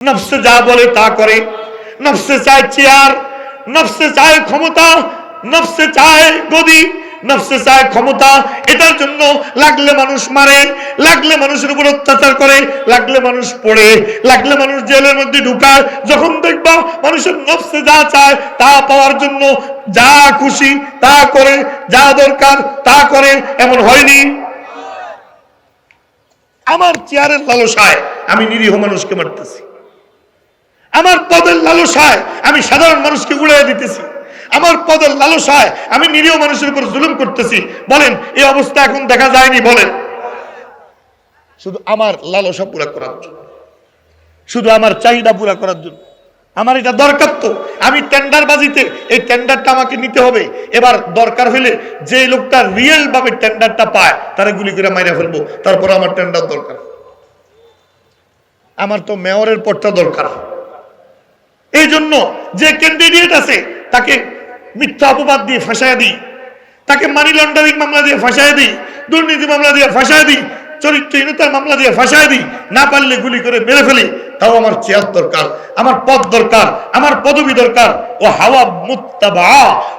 নফসে যা বলে তা করে। নফসে চায় চেয়ার, নফসে চায় ক্ষমতা, নফসে চায় গদি, নফসে চায় ক্ষমতা। এটার জন্য লাগলে মানুষ মারে, লাগলে মানুষের উপর অত্যাচার করে, লাগলে মানুষ পড়ে, লাগলে মানুষ জেলের মধ্যে ঢুকায়। যখন দেখবা মানুষের নফসে যা চায় তা পাওয়ার জন্য যা খুশি তা করে, যা দরকার তা করে, এমন হয়নি। আমার চেয়ারের লালসায় আমি নিরীহ মানুষকে মারতেছি। আমার পদের লালসায় আমি সাধারণ মানুষকে উড়িয়ে দিতেছি। আমার পদের লালসায় আমি নিরীহ মানুষের উপর জুলুম করতেছি। বলেন, এই অবস্থা এখন দেখা যায়নি, বলেন। শুধু আমার লালসা পুরা করার জন্য। শুধু আমার চাহিদা পুরা করার জন্য। আমার এটা দরকার তো। আমি টেন্ডার বাজিতে এই টেন্ডারটা আমাকে নিতে হবে। এবার দরকার হলে যে লোকটা রিয়েল ভাবে টেন্ডারটা পায়, তারা গুলি করে মাইরা ফেলব। তারপর আমার টেন্ডার দরকার। আমার তো মেয়রের পদটা দরকার। এই জন্য যে ক্যান্ডিডেট আছে, তাকে মিথ্যা অপবাদ দিয়ে ফাঁসায় দিই। তাকে মানি লন্ডারিং মামলা দিয়ে ফাঁসায় দিই, দুর্নীতি মামলা দিয়ে ফাঁসায় দিই, চরিত্রহীনতার মামলা দিয়ে ফাঁসায় দিই, না পারলে গুলি করে মেরে ফেলি, তাও আমার চেয়ার দরকার, আমার পদ দরকার, আমার পদবি দরকার। ও হাওয়া মুত্তাবা।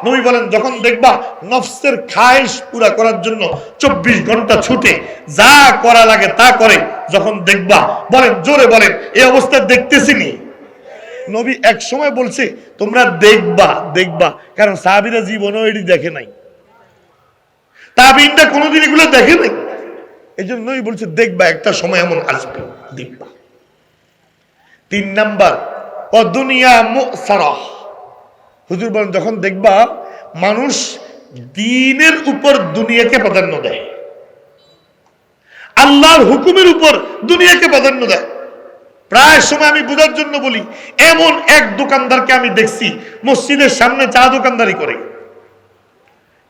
নবী বলেন, যখন দেখবা নফসের খায়েশ পুরা করার জন্য চব্বিশ ঘণ্টা ছুটে, যা করা লাগে তা করে, যখন দেখবা, বলেন, জোরে বলেন এই অবস্থা দেখতেছি নি। নবী এক সময় বলছে, তোমরা দেখবা দেখবা। কারণ সাহাবিরা জীবনও এটি দেখে নাই। তাবিনটা কোনোদিন এগুলো দেখে নাই। এই জন্য নবী বলছে, দেখবা, একটা সময় এমন আসবে, দেখবা। তিন নাম্বার, অদুনিয়া মুসারাহ। হুজুর বলেন, যখন দেখবা, মানুষ দিনের উপর দুনিয়াকে প্রাধান্য দেয়। আল্লাহর হুকুমের উপর দুনিয়াকে প্রাধান্য দেয়। প্রায় সময় আমি বোঝার জন্য বলি, এমন এক দোকানদারকে আমি দেখছি, মসজিদের সামনে চা দোকানদারি করে।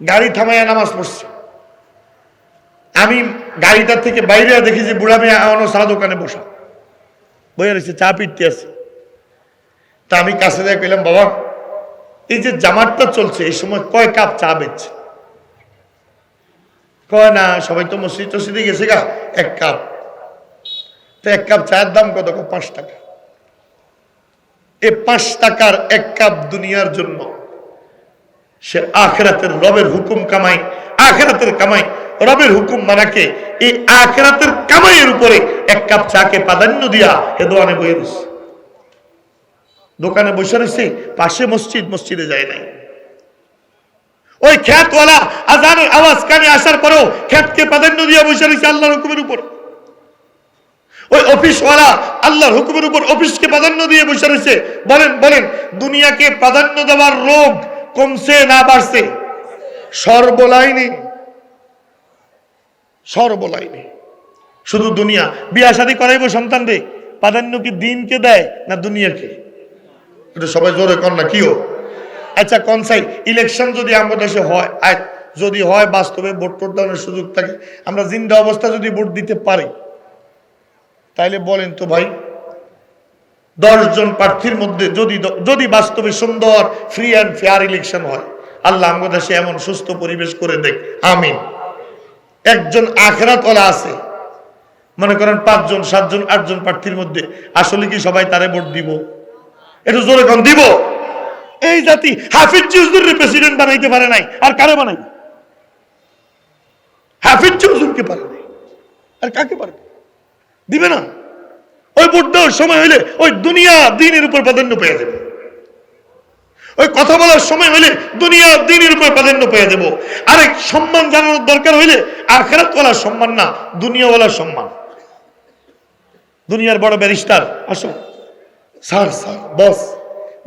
গাড়ি থামাইয়া নামাজ পড়ছে। আমি গাড়িটার থেকে বাইরে দেখি যে বুড়া মেয়ে এখনও চা দোকানে বসা। বইয়া রয়েছে, চা পিটতে আছে। তা আমি কাছে দিয়ে কইলাম, বাবা, এই যে জামাতটা চলছে, এই সময় কয় কাপ চা বেচছে? কয় না, সবাই তো মসজিদ টসিদে গেছে গা, এক কাপ। তো এক কাপ চায়ের দাম কত? পাঁচ টাকা। এই পাঁচ টাকার এক কাপ দুনিয়ার জন্য সে আখেরাতের রবের হুকুম কামাই, আখেরাতের কামাই, রবের হুকুম মানাকে এই আখেরাতের কামাইয়ের উপরে এক কাপ চাকে প্রাধান্য দিয়া এ দোকানে বয়ে রয়েছে দোকানে বসে রয়েছে পাশে মসজিদ, মসজিদে যায় নাই। ওই খ্যাতওয়ালা আজানের আওয়াজ কানে আসার পরেও খ্যাতকে প্রাধান্য দিয়ে বসে রয়েছে আল্লাহর হুকুমের উপর। ওই অফিসওয়ালা আল্লাহর হুকুমের উপর অফিসকে প্রাধান্য দিয়ে বসে রয়েছে। বলেন বলেন, দুনিয়াকে প্রাধান্য দেওয়ার রোগ কমছে না বাড়ছে? সর্বলাইনে। সর্বলাইনে। শুধু দুনিয়া। বিয়া শাদী করাইবো সন্তান রে। প্রাধান্য কি দিনকে দেয় না দুনিয়াকে? এটা সবাই জোরে কর না কিও আচ্ছা কনসাই ইলেকশন যদি আমাদের দেশে হয় যদি হয়, বাস্তবে ভোট টোট দেওয়ার সুযোগ থাকে, আমরা জিন্দা অবস্থা যদি ভোট দিতে পারি তাইলে বলেন তো ভাই জন প্রার্থীর মধ্যে যদি যদি বাস্তবে সুন্দর ফ্রি অ্যান্ড ফেয়ার ইলেকশন হয়, আল্লাহ আমাদের দেশে এমন সুস্থ পরিবেশ করে দেখ, আমিন। একজন আখেরাতলা আছে, মনে করেন পাঁচজন, সাতজন, আটজন প্রার্থীর মধ্যে, আসলে কি সবাই তারে ভোট দিব? এটা জোরে কম দিব। এই জাতি হাফিজ চৌধুরীর প্রেসিডেন্ট বানাইতে পারে নাই, আর কারে বানাই হাফিজ চৌধুরীকে পারে নাই, আর কাকে পারে দিবে না। ওই দেওয়ার সময় হইলে ওই দুনিয়া দিনের উপর প্রাধান্য পেয়ে যাবে। ওই কথা বলার সময় হইলে দুনিয়া দিনের উপর প্রাধান্য পেয়ে দেব আরেক সম্মান জানানোর দরকার হইলে আখেরাতওয়ালার সম্মান না দুনিয়াওয়ালার সম্মান। দুনিয়ার বড় ব্যারিস্টার, আসো। স্যার স্যার, বস।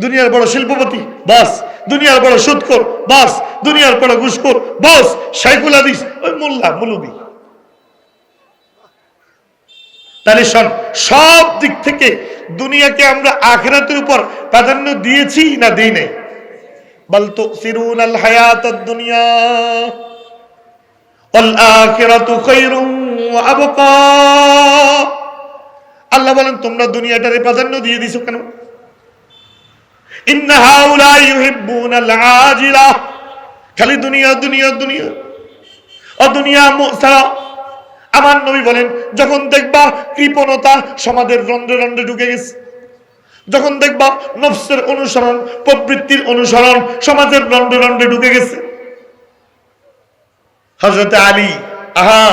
দুনিয়ার বড় শিল্পপতি, বাস। দুনিয়ার বড় সুৎকর বাস। দুনিয়ার বড় ঘুষখোর, বস। শাইকুল হাদিস, ওই মোল্লা, মুলুবি। তাহলে শোন সব দিক থেকে দুনিয়াকে আমরা আখেরাতের উপর প্রাধান্য দিয়েছি না দিই নাই। বলতো সিরুন আল হায়াত দুনিয়া আল্লাহ বলেন, তোমরা দুনিয়াটারে প্রাধান্য দিয়ে দিছো কেন? খালি দুনিয়া দুনিয়া দুনিয়া। অ দুনিয়া সারা আমার নবী বলেন, যখন দেখবা কৃপণতা সমাজের রন্ধ্রে রন্ধ্রে ঢুকে গেছে, যখন দেখবা নফসের অনুসরণ, প্রবৃত্তির অনুসরণ সমাজের রন্ডে রন্ডে ঢুকে গেছে। হজরত আলী, আহা,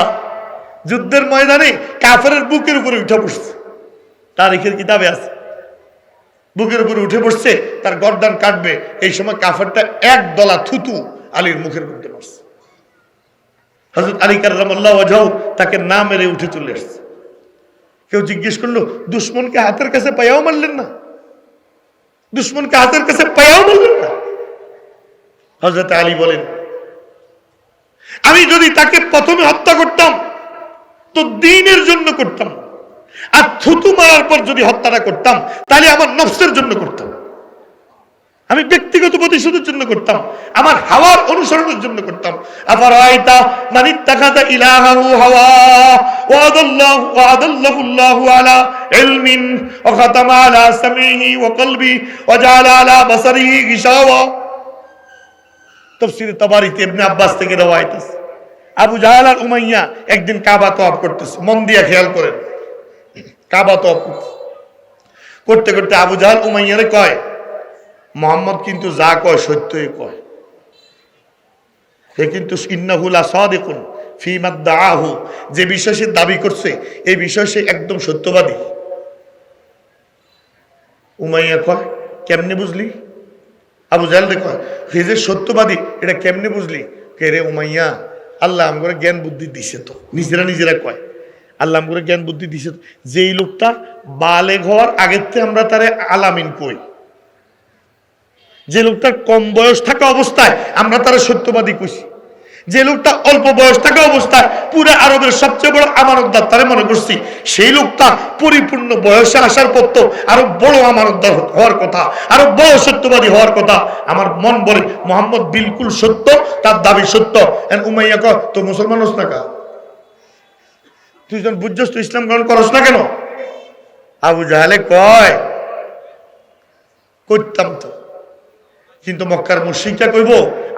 যুদ্ধের ময়দানে কাফের বুকের উপরে উঠে বসছে। তারিখের কিতাবে আছে। বুকের উপরে উঠে বসছে, তার গর্দান কাটবে। এই সময় কাফেরটা এক দলা থুতু আলীর মুখের মধ্যে বসছে হজরত আলী কার্লাহ ওয়াজাও তাকে না মেরে উঠে চলে আসছে। কেউ জিজ্ঞেস করল, দুশ্মনকে হাতের কাছে পায়াও মারলেন না? দুশ্মনকে হাতের কাছে পায়াও মারলেন না? হজরত আলী বলেন, আমি যদি তাকে প্রথমে হত্যা করতাম, তো দিনের জন্য করতাম। আর থুতু মারার পর যদি হত্যাটা করতাম, তাহলে আমার নফসের জন্য করতাম। আমি ব্যক্তিগত প্রতিশোধের জন্য করতাম। আমার হাওয়ার অনুসরণের জন্য করতাম। আবার আব্বাস থেকে আবু জাহাল আর উমাইয়া একদিন কাবা তওয়াব করতেছে। মন দিয়া খেয়াল করেন। কাবা তওয়াব। করতে করতে আবু জাহাল উমাইয়ারে কয় মোহাম্মদ কিন্তু যা কয়, সত্যই কয়। সে কিন্তু ইন্নাহুলা সাদিকুন ফি মাদ্দাআহু যে বিষয় দাবি করছে, এই বিষয় সে একদম সত্যবাদী। উমাইয়া কয়, কেমনে বুঝলি? আবু জাহেল কয়, হে যে সত্যবাদী, এটা কেমনে বুঝলি? কে রে উমাইয়া, আল্লাহ আমগরে জ্ঞান বুদ্ধি দিছে তো। নিজেরা নিজেরা কয়, আল্লাহ আমগরে জ্ঞান বুদ্ধি দিছে তো। যেই লোকটা বালে ঘর আগের থেকে আমরা তারে আলামিন কই। যে লোকটা কম বয়স থাকা অবস্থায়, আমরা তারা সত্যবাদী কইছি। যে লোকটা অল্প বয়স থাকা অবস্থায় পুরো আরবের সবচেয়ে বড় আমানতদার তারে মনে করছি, সেই লোকটা পরিপূর্ণ বয়সে আসার পর তো আরও বড় আমানতদার হওয়ার কথা, আরও বড় সত্যবাদী হওয়ার কথা। আমার মন বলে, মোহাম্মদ বিলকুল সত্য, তার দাবি সত্য। উমাইয়া ক তো মুসলমান হোস না কা? তুই যখন বুঝছস, তুই ইসলাম গ্রহণ করস না কেন? আবু জাহালে কয়, করতাম তো। কিন্তু মক্কার মুশিকটা কইব?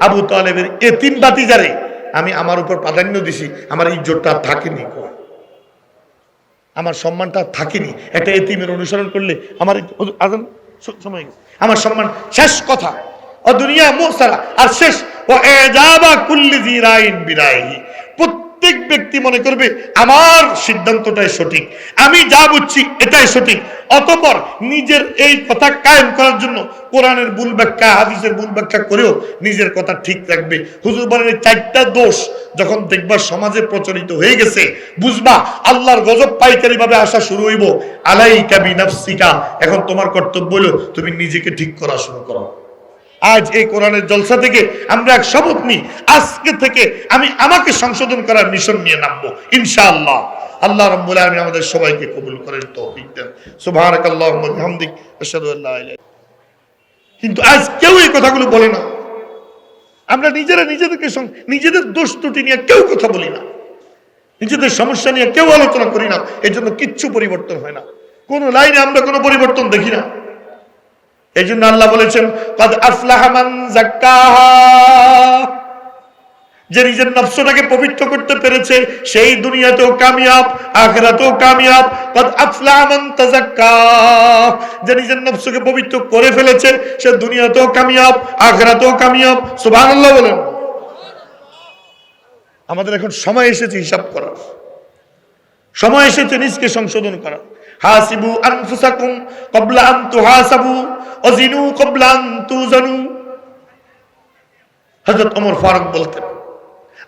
আবু তালেবের এতিম বাতিজারে আমি আমার উপর প্রাধান্য দিছি, আমার ইজ্জতটা থাকেনি আমার সম্মানটা থাকেনি। একটা এতিমের অনুসরণ করলে আমার আজান সময়। আমার সম্মান শেষ কথা। ও দুনিয়া মুসারা আর শেষ ও এজাবা কুল্লি জিরাইন বিরাইহি প্রত্যেক ব্যক্তি মনে করবে, আমার সিদ্ধান্তটাই সঠিক, আমি যা বুঝছি এটাই সঠিক। অতপর নিজের এই কথা কায়েম করার জন্য কোরআনের ভুল ব্যাখ্যা, হাদিসের ভুল ব্যাখ্যা করেও নিজের কথা ঠিক রাখবে। হুজুর বলেন, এই চারটা দোষ যখন দেখবা সমাজে প্রচলিত হয়ে গেছে, বুঝবা আল্লাহর গজব পাইকারি ভাবে আসা শুরু হইব। আলাই কাবি নাফসিকা এখন তোমার কর্তব্য হলো তুমি নিজেকে ঠিক করা শুরু করো। আজ এই কোরআনের জলসা থেকে আমরা এক শপথ নিই। আজকে থেকে আমি আমাকে সংশোধন করার মিশন নিয়ে নামবো, ইনশাআল্লাহ। আল্লাহ রাব্বুল আলামিন আমাদের সবাইকে কবুল করেন তৌফিক দেন। সুবহানাকাল্লাহুম্মা বিহামদিক, আশহাদু আল্লা ইলাহা। কিন্তু আজ কেউ এই কথাগুলো বলে না। আমরা নিজেরা নিজেদেরকে নিজেদের দোষ ত্রুটি নিয়ে কেউ কথা বলি না। নিজেদের সমস্যা নিয়ে কেউ আলোচনা করি না। এর জন্য কিচ্ছু পরিবর্তন হয় না। কোন লাইনে আমরা কোনো পরিবর্তন দেখি না। এই জন্য আল্লাহ বলেছেন, কদ আফলাহামান যে নিজের নফসটাকে পবিত্র করতে পেরেছে, সেই দুনিয়াতেও কামিয়াব, আখেরাতেও কামিয়াব। কদ আফলাহা মান তাযাক্কা যে নিজের নফসকে পবিত্র করে ফেলেছে, সে দুনিয়াতেও কামিয়াব, আখেরাতেও কামিয়াব। সুবহানাল্লাহ বলেন। আমাদের এখন সময় এসেছে হিসাব করার। সময় এসেছে নিজকে সংশোধন করা হাসিবু আনফুসাকুম ক্বাবলা আন তুহাসাবু ওয়াজিনু ক্বাবলা আন তুজানু। হযরত ওমর ফারুক বলতেন,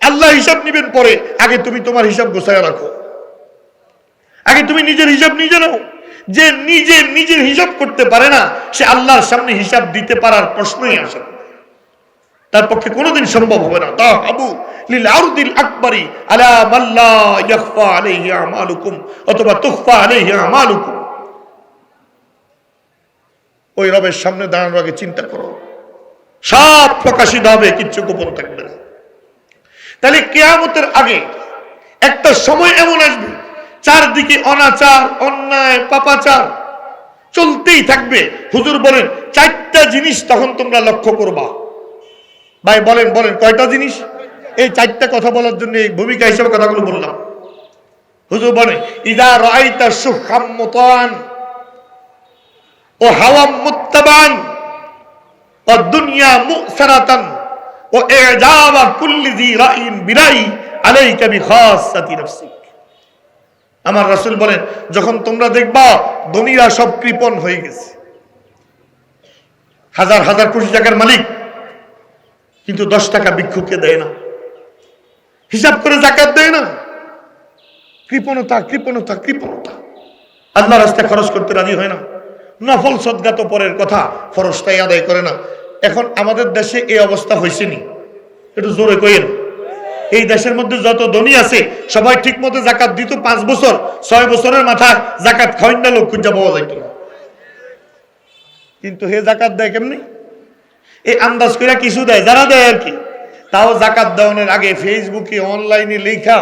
আল্লাহ হিসাব নেবেন পরে, আগে তুমি তোমার হিসাব গোছায় রাখো। আগে তুমি নিজের হিসাব নিজে নাও। যে নিজে নিজের হিসাব করতে পারে না, সে আল্লাহর সামনে হিসাব দিতে পারার প্রশ্নই আসে। তার পক্ষে কোনোদিন সম্ভব হবে না। তা আবু ওই রবের সামনে দাঁড়ানোর আগে চিন্তা করো। সব প্রকাশিত হবে, কিচ্ছু গোপন থাকবে না। তাহলে কেয়ামতের আগে একটা সময় এমন আসবে, চারদিকে অনাচার, অন্যায়, পাপাচার চলতেই থাকবে। হুজুর বলেন, চারটা জিনিস তখন তোমরা লক্ষ্য করবা। ভাই, বলেন বলেন, কয়টা জিনিস? এই চারটা কথা বলার জন্য এই ভূমিকা হিসেবে কথাগুলো বললাম। হুজুর বলেন ইদা রাইতা সুখাম্মতান ও হাওয়া মুত্তাবান ও দুনিয়া মুসারাতান ও এজাবা কুল্লি জি রাইন বিরাই আলাইকা বিখাসাতি নাফসিক। আমার রাসূল বলেন, যখন তোমরা দেখবা ধনীরা সব কৃপণ হয়ে গেছে। হাজার হাজার কোটি টাকার মালিক, কিন্তু দশ টাকা ভিক্ষুককে দেয় না। হিসাব করে জাকাত দেয় না। কৃপণতা কৃপণতা কৃপণতা। আল্লাহ রাস্তায় খরচ করতে রাজি হয় না। নফল সদগা তো পরের কথা ফরজটাই আদায় করে না। এখন আমাদের দেশে এই অবস্থা হয়েছে নি। একটু জোরে কইেন এই দেশের মধ্যে যত ধনী আছে, সবাই ঠিক মতো জাকাত দিত পাঁচ বছর, ছয় বছরের মাথায় জাকাত খাওয়াই না, লোক খুঁজা পাওয়া যাইত কিন্তু হে জাকাত দেয় কেমনি? এই আন্দাজ করে কিছু দেয়, যারা দেয় আর কি। তাও জাকাত দেওয়ানোর আগে ফেসবুকে অনলাইনে লেখা,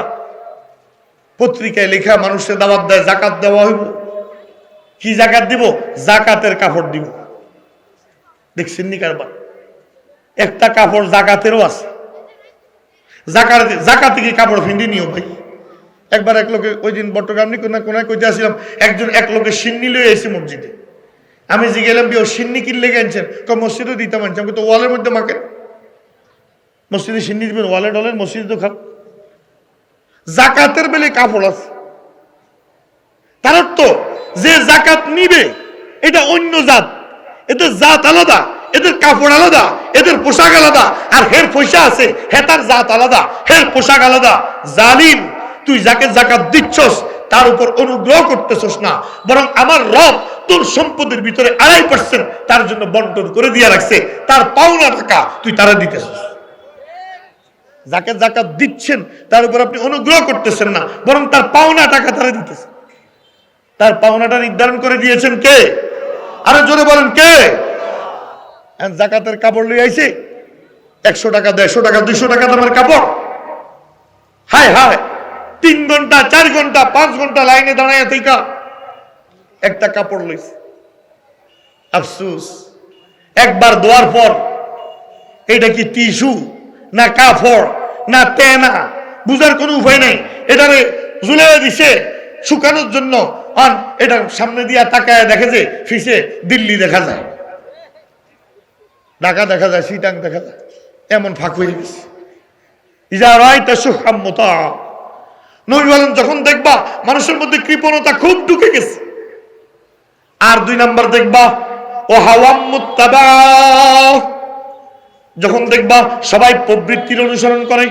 পত্রিকায় লেখা মানুষের দাওয়াত দেয়, জাকাত দেওয়া হইব। কি জাকাত দিব? জাকাতের কাপড় দিব। দেখছেন নি কারবার? একটা কাপড় জাকাতেরও আছে। জাকাত, জাকাতে কি কাপড় ফিন্দি নিও ভাই? একবার এক লোকে, ওই দিন বট্টগ্রাম নি কোনা কোনায় কইতে আসছিলাম একজন এক লোকে সিন্নি লয়ে এসে মসজিদে। আমি যে গেলাম ও সিন্নি কিনলে গেছেন ক মসজিদে দিতে মানছি আমি তো ওয়ালের মধ্যে মাকে মসজিদে সিন্নি দিবেন, ওয়ালে ডলের মসজিদে তো খান। জাকাতের বেলে কাপড় আছে। তার অর্থ, যে জাকাত নিবে, এটা অন্য জাত। এদের জাত আলাদা, এদের কাপড় আলাদা, এদের পোশাক আলাদা। আর হের পয়সা আছে হেতার জাত আলাদা, হের পোশাক আলাদা। জালিম, তুই যাকে জাকাত দিচ্ছস, তার উপর অনুগ্রহ করতেছস না। বরং আমার রব তোর সম্পদের ভিতরে আড়াই পার্সেন্ট তার জন্য বন্টন করে দিয়ে রাখছে। তার পাওনা টাকা তুই তারা দিতেছস। যাকে জাকাত দিচ্ছেন, তার উপর আপনি অনুগ্রহ করতেছেন না, বরং তার পাওনা টাকা তারা দিতেছেন তার পাওনাটা নির্ধারণ করে দিয়েছেন কে? আরও জোরে বলেন কে? জাকাতের কাপড় লিয়ে আইছে, একশো টাকা, দেড়শো টাকা, দুইশো টাকা দামের কাপড়। হায় হায়, তিন ঘণ্টা, চার ঘণ্টা, পাঁচ ঘণ্টা লাইনে দাঁড়ায় থেকে একটা কাপড় লইছে। আফসুস, একবার দোয়ার পর এটা কি টিস্যু? না কাপড় না তেনা, বুঝার কোনো উপায় নেই। এটারে ঝুলে দিছে শুকানোর জন্য। আর এটা সামনে দিয়া তাকায় দেখে যে ফিসে দিল্লি দেখা যায়। ঢাকা দেখা যায়, সিটাং দেখা যায়। এমন ফাঁক হয়ে গেছে। ইজা রায়তা সুহাম্মতা নবী বলেন, যখন দেখবা মানুষের মধ্যে কৃপণতা খুব ঢুকে গেছে, আর দুই নাম্বার দেখবা ও হাওয়াম যখন দেখবা সবাই প্রবৃত্তির অনুসরণ করে